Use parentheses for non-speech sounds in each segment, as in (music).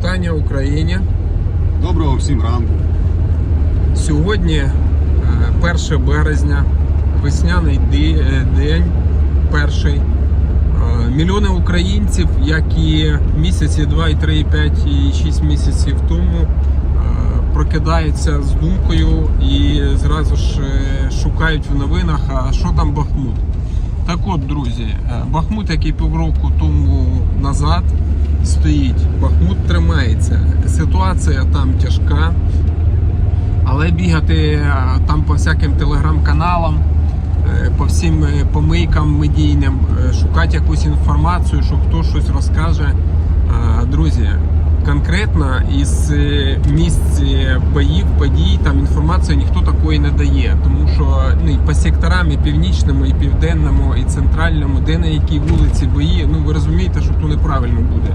Вітання Україні. Доброго всім ранку. Сьогодні е, 1 березня, весняний е, день, перший. Е, Мільйони українців, як і місяці 2, і 3, і 5, і 6 місяців тому, е, прокидаються з думкою і зразу ж е, шукають в новинах, а що там Бахмут. Так от, друзі, е, Бахмут, який півроку тому назад стоїть, Бахмут тримається. Ситуація там тяжка. Але бігати там по всяким телеграм-каналам, е, по всім е, помийкам медійним, е, шукати якусь інформацію, що хто щось розкаже. Друзі, конкретно із місць боїв, подій, там інформації ніхто такої не дає. Тому що ну, і по секторам, і північному, і південному, і центральному, де на якій вулиці бої, ну ви розумієте, що то неправильно буде.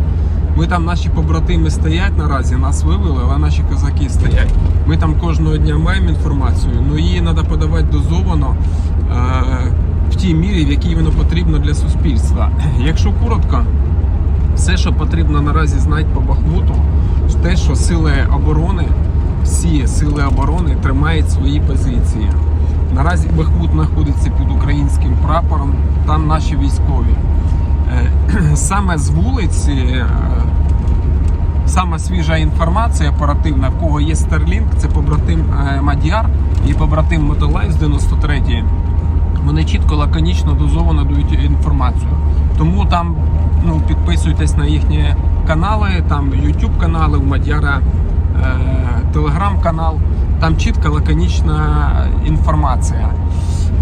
Ми там наші побратими стоять наразі, нас вивели, але наші козаки стоять. Ми там кожного дня маємо інформацію, але її треба подавати дозовано е, в тій мірі, в якій воно потрібно для суспільства. Якщо коротко, все, що потрібно наразі знати по Бахмуту, те, що сили оборони, всі сили оборони тримають свої позиції. Наразі Бахмут знаходиться під українським прапором, там наші військові. Е, (clears throat) Саме з вулиці е, саме свіжа інформація оперативна, в кого є Starlink, це побратим е, Мадіар і побратим Мотолайф з 93-ї. Вони чітко, лаконічно, дозовано дають інформацію. Тому там ну, підписуйтесь на їхні канали, там YouTube канали, у Мадяра телеграм-канал. Там чітка, лаконічна інформація.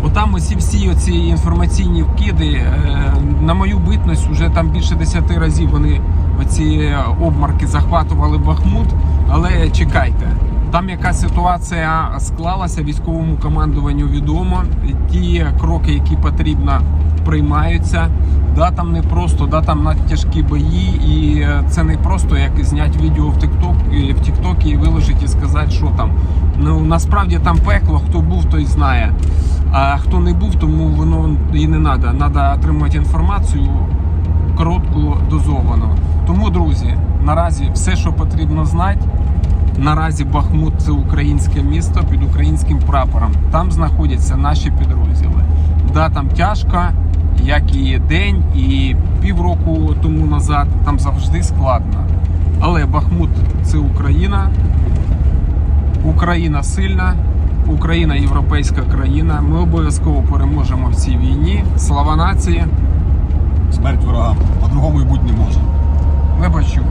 Отам усі всі оці інформаційні вкиди, е, на мою битність, вже там більше 10 разів вони оці обмарки захватували Бахмут. Але чекайте, там яка ситуація склалася військовому командуванню відомо. Ті кроки, які потрібно, приймаються. Да, там не просто, да, там надтяжкі бої, і е, це не просто як зняти відео в TikTok, в TikTok і виложити і сказати, що там. Ну насправді там пекло, хто був, той знає. А хто не був, тому воно і не треба. Треба отримати інформацію коротку, дозовано. Тому, друзі, наразі все, що потрібно знати. Наразі Бахмут це українське місто під українським прапором. Там знаходяться наші підрозділи. Да, там тяжко, як і день, і півроку тому назад. Там завжди складно. Але Бахмут це Україна. Україна сильна, Україна європейська країна. Ми обов'язково переможемо в цій війні. Слава нації! Смерть ворогам. По-другому і бути не може. Ви почули.